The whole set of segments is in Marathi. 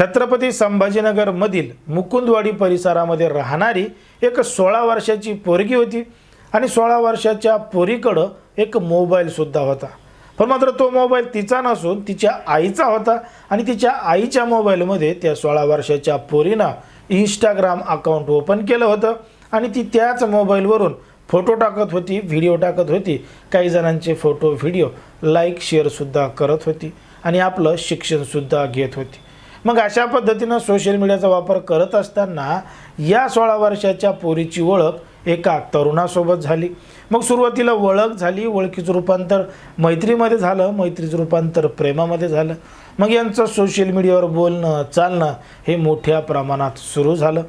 छत्रपती संभाजीनगरमधील मुकुंदवाडी परिसरामध्ये राहणारी एक सोळा वर्षाची पोरगी होती आणि सोळा वर्षाच्या पोरीकडं एक मोबाईलसुद्धा होता. पण मात्र तो मोबाईल तिचा नसून तिच्या आईचा होता आणि तिच्या आईच्या मोबाईलमध्ये त्या सोळा वर्षाच्या पोरीनं इंस्टाग्राम अकाउंट ओपन केलं होतं आणि ती त्याच मोबाईलवरून फोटो टाकत होती व्हिडिओ टाकत होती. काही जणांचे फोटो व्हिडिओ लाईक शेअरसुद्धा करत होती आणि आपलं शिक्षणसुद्धा घेत होती. मग अशा पद्धतीनं सोशल मीडियाचा वापर करत असताना या सोळा वर्षाच्या पोरीची ओळख एका तरुणासोबत झाली. मग सुरुवातीला ओळख झाली ओळखीचं रूपांतर मैत्रीमध्ये झालं मैत्रीचं रूपांतर प्रेमामध्ये झालं. मग यांचं सोशल मीडियावर बोलणं चालणं हे मोठ्या प्रमाणात सुरू झालं.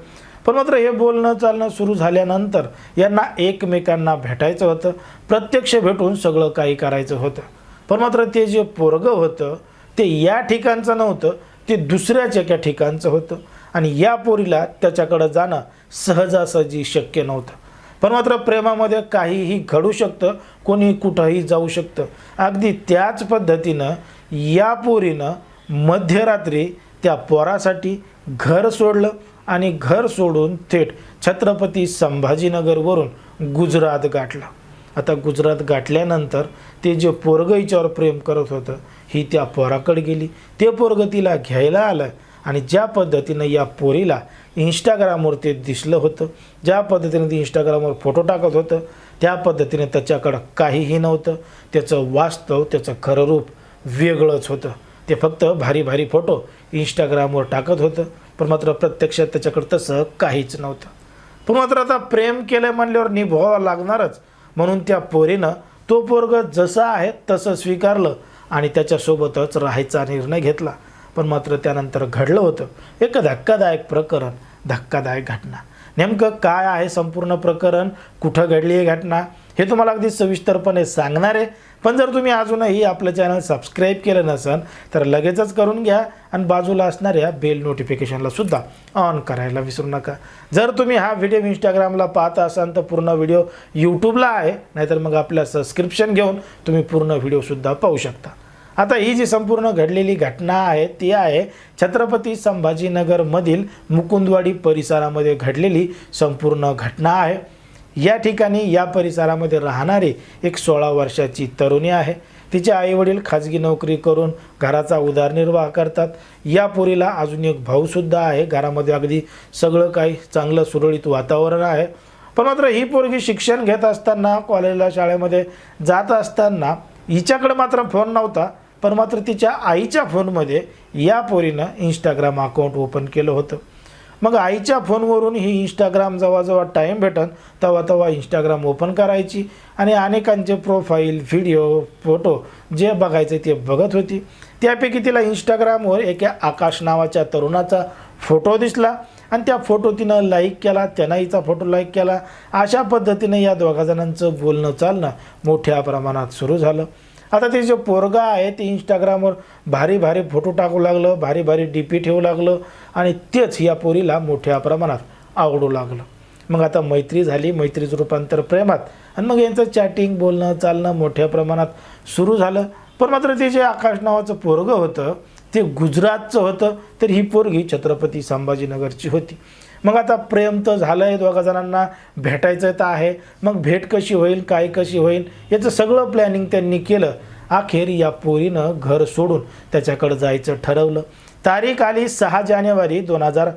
पण मात्र हे बोलणं चालणं सुरू झाल्यानंतर यांना एकमेकांना भेटायचं होतं. प्रत्यक्ष भेटून सगळं काही करायचं होतं. पण मात्र ते जे पोरगं होतं ते या ठिकाणचं नव्हतं. ते दुसऱ्याच एका ठिकाणचं होतं. आणि या पोरीला त्याच्याकडं जाणं सहजासहजी शक्य नव्हतं. पण मात्र प्रेमामध्ये काहीही घडू शकतं कोणी कुठंही जाऊ शकतं. अगदी त्याच पद्धतीनं या पोरीनं मध्यरात्री त्या पोरासाठी घर सोडलं आणि घर सोडून थेट छत्रपती संभाजीनगरवरून गुजरात गाठलं. आता गुजरात गाठल्यानंतर ते जे पोरगं हिच्यावर प्रेम करत होतं ही त्या पोराकडे गेली. ते पोरगं तिला घ्यायला आलं आणि ज्या पद्धतीनं या पोरीला इंस्टाग्रामवर ते दिसलं होतं ज्या पद्धतीनं ते इंस्टाग्रामवर फोटो टाकत होतं त्या पद्धतीने त्याच्याकडं काहीही नव्हतं. त्याचं वास्तव त्याचं खरं रूप वेगळंच होतं. ते फक्त भारी भारी फोटो इंस्टाग्रामवर टाकत होतं. पण मात्र प्रत्यक्षात त्याच्याकडं तसं काहीच नव्हतं. पण मात्र आता प्रेम केलं म्हणल्यावर निभवावं लागणारच. म्हणून त्या पोरीनं तो पोरग जसं आहे तसं स्वीकारलं आणि त्याच्यासोबतच राहायचा निर्णय घेतला. पण मात्र त्यानंतर घडलं होतं. एक धक्कादायक प्रकरण धक्कादायक घटना. नेमकं काय आहे संपूर्ण प्रकरण? कुठं घडली ही घटना? हे तुम्हाला अगदी सविस्तरपणे सांगणार आहे. पण जर तुम्ही अजूनही आपलं चॅनल सबस्क्राईब केलं नसेल तर लगेचच करून घ्या आणि बाजूला असणाऱ्या बेल नोटिफिकेशनला सुद्धा ऑन करायला विसरू नका. जर तुम्ही हा व्हिडिओ इंस्टाग्रामला पाहत असाल तर पूर्ण व्हिडिओ यूट्यूबला आहे. नाहीतर मग आपल्या सबस्क्रिप्शन घेऊन तुम्ही पूर्ण व्हिडिओसुद्धा पाहू शकता. आता ही जी संपूर्ण घडलेली घटना आहे ती आहे छत्रपती संभाजीनगरमधील मुकुंदवाडी परिसरामध्ये घडलेली संपूर्ण घटना आहे. या ठिकाणी या परिसरामध्ये राहणारी एक सोळा वर्षाची तरुणी आहे. तिचे आईवडील खाजगी नोकरी करून घराचा उदरनिर्वाह करतात. या पोरीला अजून एक भाऊसुद्धा आहे. घरामध्ये अगदी सगळं काही चांगलं सुरळीत वातावरण आहे. पण मात्र ही पोरगी शिक्षण घेत असताना कॉलेजला शाळेमध्ये जात असताना हिच्याकडे मात्र फोन नव्हता. पण मात्र तिच्या आईच्या फोनमध्ये या पोरीनं इंस्टाग्राम अकाउंट ओपन केलं होतं. मग आईच्या फोनवरून ही इंस्टाग्राम जेव्हा टाईम भेटन तेव्हा तेव्हा इंस्टाग्राम ओपन करायची आणि अनेकांचे प्रोफाईल व्हिडिओ फोटो जे बघायचे ते बघत होती. त्यापैकी तिला इंस्टाग्रामवर एका आकाश नावाच्या तरुणाचा फोटो दिसला आणि त्या फोटो तिनं लाईक केला त्यानं हिचा फोटो लाईक केला. अशा पद्धतीने या दोघाजणांचं बोलणं चालणं मोठ्या प्रमाणात सुरू झालं. आता ते जे पोरगा आहे ते इंस्टाग्रामवर भारी भारी फोटो टाकू लागलं भारी भारी डी पी ठेवू लागलं आणि तेच या पोरीला मोठ्या प्रमाणात आवडू लागलं. मग आता मैत्री झाली मैत्रीचं रूपांतर प्रेमात आणि मग यांचं चॅटिंग बोलणं चालणं मोठ्या प्रमाणात सुरू झालं. पण मात्र ते जे आकाश नावाचं पोरगं होतं ते गुजरातचं होतं तर ही पोरगी छत्रपती संभाजीनगरची होती. मग आता प्रेम तर झालं आहे दोघा जणांना भेटायचं तर आहे. मग भेट कशी होईल काय कशी होईल याचं सगळं प्लॅनिंग त्यांनी केलं. अखेर या पोरीनं घर सोडून त्याच्याकडं जायचं ठरवलं. तारीख आली सहा जानेवारी दोन हजार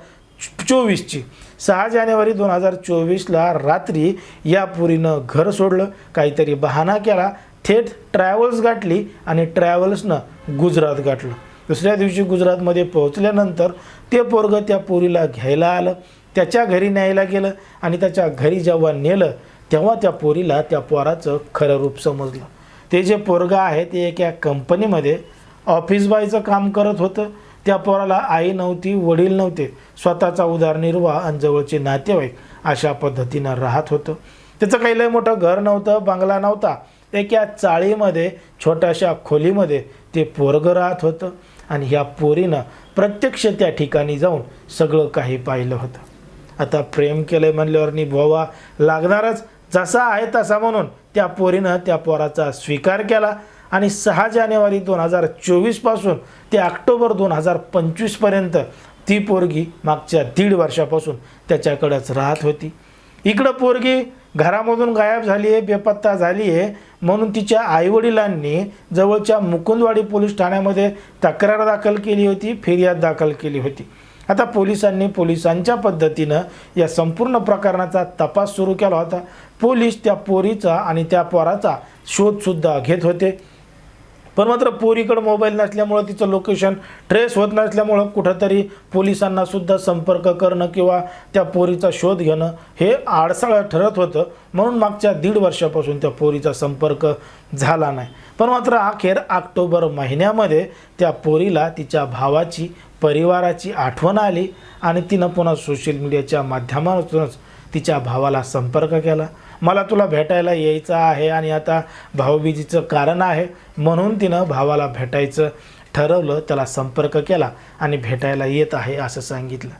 चोवीसची. सहा जानेवारी दोन हजार चोवीसला रात्री या पोरीनं घर सोडलं. काहीतरी बहाणा केला. थेट ट्रॅव्हल्स गाठली आणि ट्रॅव्हल्सनं गुजरात गाठलं. दुसऱ्या दिवशी गुजरातमध्ये पोहोचल्यानंतर ते पोरगं त्या पोरीला घ्यायला आलं त्याच्या घरी न्यायला गेलं आणि त्याच्या घरी जेव्हा नेलं तेव्हा त्या पोरीला त्या पोराचं खरं रूप समजलं. ते जे पोरगं आहे ते एका कंपनीमध्ये ऑफिस बॉयचं काम करत होतं. त्या पोराला आई नव्हती वडील नव्हते स्वतःचा उदारनिर्वाह आणि जवळचे नातेवाईक अशा पद्धतीनं राहत होतं. त्याचं काही लय मोठं घर नव्हतं बंगला नव्हता. एका चाळीमध्ये छोट्याशा खोलीमध्ये ते पोरगं राहत होतं. आणि ह्या पोरीनं प्रत्यक्ष त्या ठिकाणी जाऊन सगळं काही पाहिलं होतं. आता प्रेम केलंय म्हणल्यावर निभवावा लागणारच जसा आहे तसा म्हणून त्या पोरीनं त्या पोराचा स्वीकार केला आणि सहा जानेवारी दोन हजार चोवीसपासून ते ऑक्टोबर दोन हजार पंचवीसपर्यंत ती पोरगी मागच्या दीड वर्षापासून त्याच्याकडंच राहत होती. इकडं पोरगी घरामधून गायब झाली आहे बेपत्ता झाली आहे म्हणून तिच्या आईवडिलांनी जवळच्या मुकुंदवाडी पोलीस ठाण्यामध्ये तक्रार दाखल केली होती फिर्याद दाखल केली होती. आता पोलिसांनी पोलिसांच्या पद्धतीनं या संपूर्ण प्रकरणाचा तपास सुरू केला होता. पोलीस त्या पोरीचा आणि त्या पोराचा शोधसुद्धा घेत होते. पण मात्र पोरीकडं मोबाईल नसल्यामुळं तिचं लोकेशन ट्रेस होत नसल्यामुळं कुठंतरी पोलिसांना सुद्धा संपर्क करणं किंवा त्या पोरीचा शोध घेणं हे आडसाळ ठरत होतं. म्हणून मागच्या दीड वर्षापासून त्या पोरीचा संपर्क झाला नाही. पण मात्र अखेर ऑक्टोबर महिन्यामध्ये त्या पोरीला तिच्या भावाची परिवाराची आठवण आली आणि तिनं पुन्हा सोशल मीडियाच्या माध्यमातूनच तिच्या भावाला संपर्क केला. मला तुला भेटायला यायचं आहे आणि आता भाऊबीजीचं कारण आहे. म्हणून तिनं भावाला भेटायचं ठरवलं त्याला संपर्क केला आणि भेटायला येत आहे असं सांगितलं.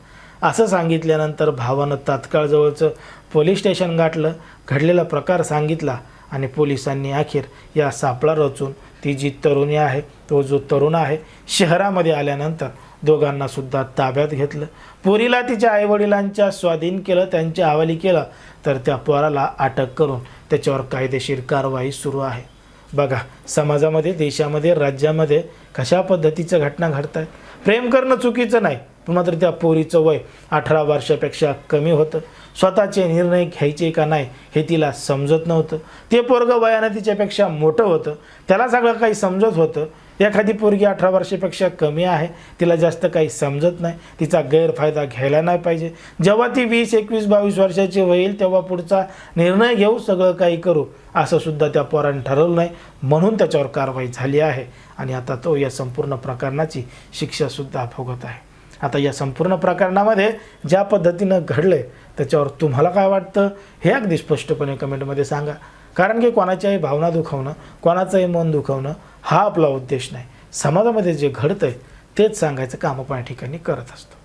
असं सांगितल्यानंतर भावानं तात्काळ जवळचं पोलीस स्टेशन गाठलं घडलेला प्रकार सांगितला आणि पोलिसांनी अखेर या सापळा रचून ती जी तरुणी आहे तो जो तरुण आहे शहरामध्ये आल्यानंतर दोघांना सुद्धा ताब्यात घेतलं. पोरीला तिच्या आईवडिलांच्या स्वाधीन केलं त्यांच्या हवाली केलं तर त्या पोराला अटक करून त्याच्यावर कायदेशीर कारवाई सुरू आहे. बघा समाजामध्ये देशामध्ये राज्यामध्ये कशा पद्धतीच्या घटना घडत आहेत प्रेम करणं चुकीचं नाही पण मात्र त्या पोरीचं वय अठरा वर्षापेक्षा कमी होतं. स्वतःचे निर्णय घ्यायचे का नाही हे तिला समजत नव्हतं. ते पोरगं वयानं तिच्यापेक्षा मोठं होतं. त्याला सगळं काही समजत होतं. एखादी पोरगी अठरा वर्षापेक्षा कमी आहे तिला जास्त काही समजत नाही तिचा गैरफायदा घ्यायला नाही पाहिजे. जेव्हा ती वीस एकवीस बावीस वर्षाची होईल तेव्हा पुढचा निर्णय घेऊ सगळं काही करू असं सुद्धा त्या पोराने ठरवलं नाही. म्हणून त्याच्यावर कारवाई झाली आहे. आणि आता तो या संपूर्ण प्रकरणाची शिक्षासुद्धा भोगत आहे. आता या संपूर्ण प्रकरणामध्ये ज्या पद्धतीनं घडलं आहे त्याच्यावर तुम्हाला काय वाटतं? हे अगदी स्पष्टपणे कमेंटमध्ये सांगा. कारण की कोणाच्याही भावना दुखवणं कोणाचंही मन दुखवणं हा आपला उद्देश नाही. समाजामध्ये जे घडतं आहे तेच सांगायचं काम आपण या ठिकाणी करत असतो.